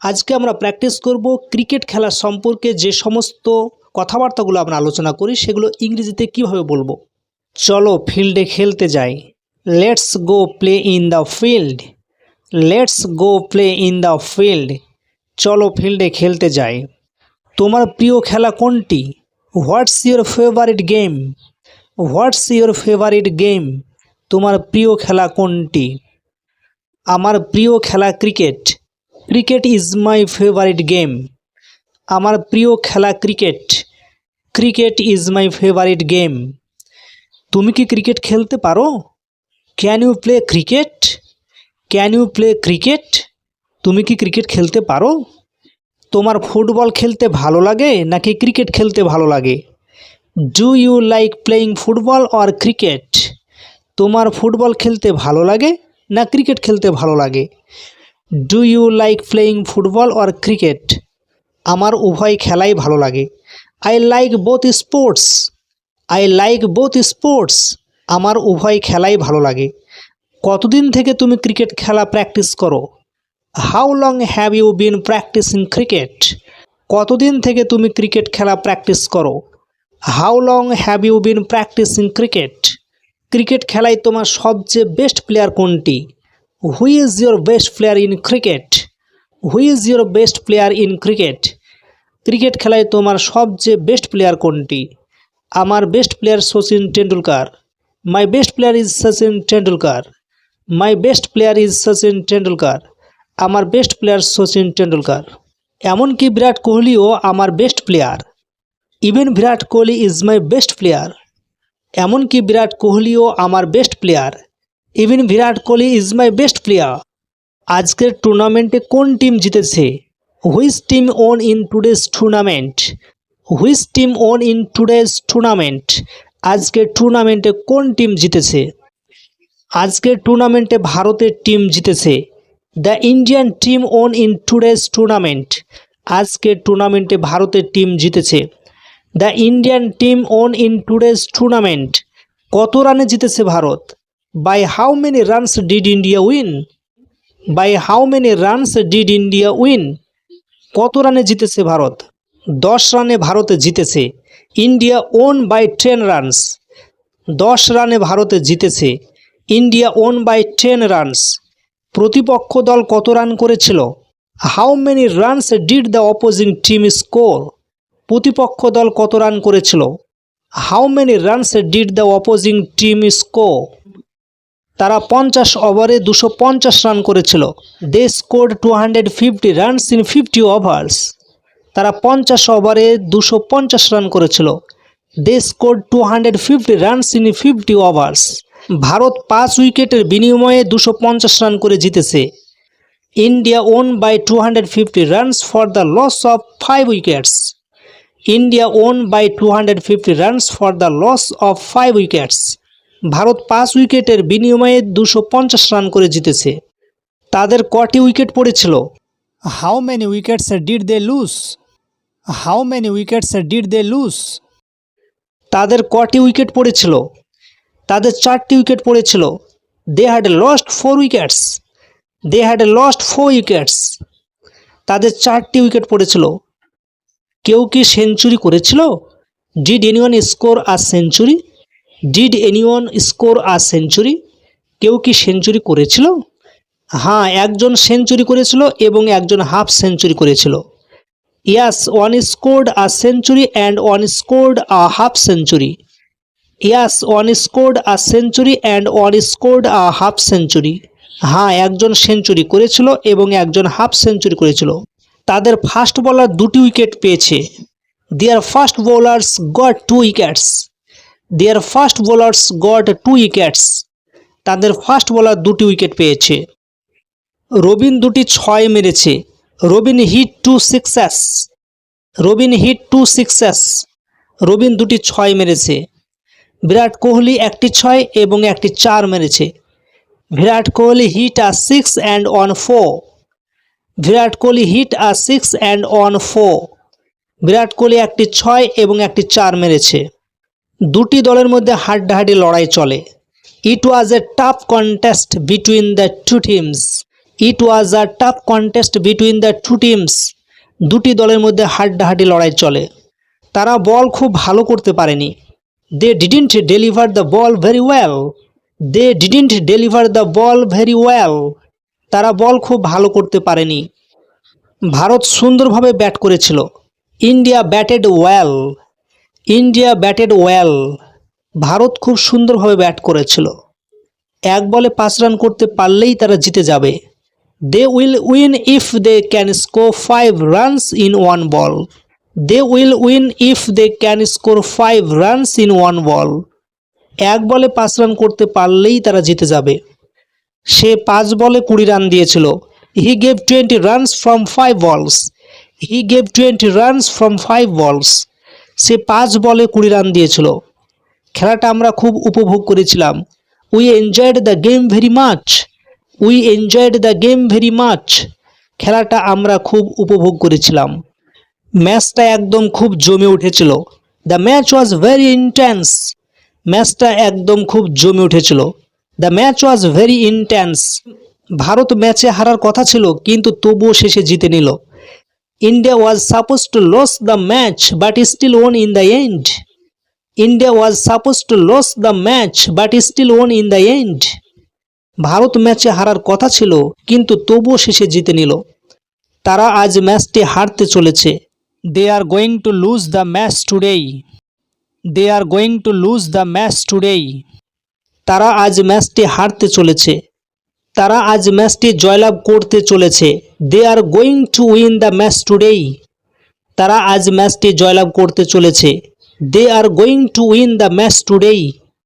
আজকে আমরা প্র্যাকটিস করব ক্রিকেট খেলা সম্পর্কে যে সমস্ত কথাবার্তাগুলো আমরা আলোচনা করি, সেগুলো ইংরেজিতে কীভাবে বলব? চলো ফিল্ডে খেলতে যাই। Let's go play in the field let's go play in the field চলো ফিল্ডে খেলতে যাই। তোমার প্রিয় খেলা কোনটি? What's your favourite game what's your favourite game তোমার প্রিয় খেলা কোনটি? আমার প্রিয় খেলা cricket cricket is my favourite game আমার প্রিয় খেলা cricket cricket is my favourite game তুমি কি ক্রিকেট খেলতে পারো? Can you play cricket can you play cricket তুমি কি ক্রিকেট খেলতে পারো? তোমার ফুটবল খেলতে ভালো লাগে নাকি ক্রিকেট খেলতে ভালো লাগে? Do you like playing football or cricket তোমার ফুটবল খেলতে ভালো লাগে না ক্রিকেট খেলতে ভালো লাগে? Do you like playing football or cricket আমার উভয় খেলাই ভালো লাগে। I like both sports I like both sports আমার উভয় খেলাই ভালো লাগে। কতদিন থেকে তুমি ক্রিকেট খেলা প্র্যাকটিস করো? How long have you been practising cricket কতদিন থেকে তুমি ক্রিকেট খেলা প্র্যাকটিস করো? How long have you been practising cricket cricket খেলায় তোমার সবচেয়ে বেস্ট প্লেয়ার কোনটি? Who is your best player in cricket who is your best player in cricket cricket খেলায় তোমার সবচেয়ে বেস্ট প্লেয়ার কোনটি? আমার best player Sachin Tendulkar my best player is Sachin Tendulkar my best player is Sachin Tendulkar আমার best player Sachin Tendulkar এমনকি বিরাট কোহলিও আমার best player even Virat Kohli is my best player এমনকি বিরাট কোহলিও আমার best player even Virat Kohli is my best player আজকের টুর্নামেন্টে কোন টিম জিতেছে? Which team won in today's tournament which team won in today's tournament আজকের টুর্নামেন্টে কোন টিম জিতেছে? আজকের টুর্নামেন্টে ভারতের টিম জিতেছে। The Indian team won in today's tournament আজকের টুর্নামেন্টে ভারতের টিম জিতেছে। The Indian team won in today's tournament কত রানে জিতেছে Bharat? By how many runs did India win by how many runs did India win কত রানে জিতেছে ভারত? দশ রানে ভারতে জিতেছে। India won by ten runs দশ রানে ভারতে জিতেছে। India won by ten runs প্রতিপক্ষ দল কত রান করেছিল? How many runs did the opposing team score প্রতিপক্ষ দল কত রান করেছিল? How many runs did the opposing team score তারা পঞ্চাশ ওভারে দুশো পঞ্চাশ রান করেছিল। They score two hundred fifty runs in fifty overs তারা পঞ্চাশ ওভারে দুশো পঞ্চাশ রান করেছিল। They score two hundred fifty runs in fifty overs Bharat পাঁচ উইকেটের বিনিময়ে দুশো পঞ্চাশ রান করে জিতেছে। India won by two hundred fifty runs for the loss of five wickets India won by two hundred fifty runs for the loss of five wickets Bharat পাঁচ উইকেটের বিনিময়ে দুশো পঞ্চাশ রান করে জিতেছে। তাদের কটি উইকেট পড়েছিল? How many wickets did they lose how many wickets did they lose তাদের কটি উইকেট পড়েছিল? তাদের চারটি উইকেট পড়েছিল। They had lost four wickets they had lost four wickets তাদের চারটি উইকেট পড়েছিল। কেউ কি সেঞ্চুরি করেছিল? Did anyone score a century did anyone score a century কেউ কি সেঞ্চুরি করেছিল? হ্যাঁ একজন সেঞ্চুরি করেছিল এবং একজন হাফ সেঞ্চুরি করেছিল। Yes one scored a century and one scored a half century yes one scored a century and one scored a half century হ্যাঁ একজন সেঞ্চুরি করেছিল এবং একজন হাফ সেঞ্চুরি করেছিল। তাদের ফার্স্ট বলার দুটি উইকেট পেয়েছে। Their first bowlers got two wickets their first bowlers got two wickets তাদের ফার্স্ট বোলার দুটি উইকেট পেয়েছে। রবিন দুটি ছয় মেরেছে। Robin hit two sixes Robin hit two sixes Robin দুটি ছয় মেরেছে। বিরাট কোহলি একটি ছয় এবং একটি চার মেরেছে। Virat Kohli hit a six and one four Virat Kohli hit a six and one four Virat Kohli একটি ছয় এবং একটি চার মেরেছে। দুটি দলের মধ্যে হাড্ডাহাড্ডি লড়াই চলে। It was a tough contest between the two teams it was a tough contest between the two teams দুটি দলের মধ্যে হাড্ডাহাড্ডি লড়াই চলে। তারা বল খুব ভালো করতে পারেনি। They didn't deliver the ball very well they didn't deliver the ball very well তারা বল খুব ভালো করতে পারেনি। ভারত সুন্দরভাবে ব্যাট করেছিল। India batted well India batted well. Bharat খুব সুন্দরভাবে ব্যাট করেছিল। এক বলে পাঁচ রান করতে পারলেই তারা জিতে যাবে। They will win if they can score five runs in one ball they will win if they can score five runs in one ball এক বলে পাঁচ রান করতে পারলেই তারা জিতে যাবে। সে পাঁচ বলে কুড়ি রান দিয়েছিল। He gave twenty runs from five balls he gave twenty runs from five balls সে পাঁচ বলে কুড়ি রান দিয়েছিল। খেলাটা আমরা খুব উপভোগ করেছিলাম। We enjoyed the game very much we enjoyed the game very much খেলাটা আমরা খুব উপভোগ করেছিলাম। ম্যাচটা একদম খুব জমে উঠেছিল। The match was very intense ম্যাচটা একদম খুব জমে উঠেছিল। The match was very intense Bharat ম্যাচে হারার কথা ছিল, কিন্তু তবুও শেষে জিতে নিল। India was suppose to loss the match but still won in the end India was suppose to loss the match but still won in the end Bharat ম্যাচে হারার কথা ছিল, কিন্তু তবুও শেষে জিতে নিল। তারা আজ ম্যাচটি হারতে চলেছে। They are going to lose the match today they are going to lose the match today তারা আজ ম্যাচটি হারতে চলেছে। তারা আজ ম্যাচটি জয়লাভ করতে চলেছে। They are going to win the match today তারা আজ ম্যাচটি জয়লাভ করতে চলেছে। They are going to win the match today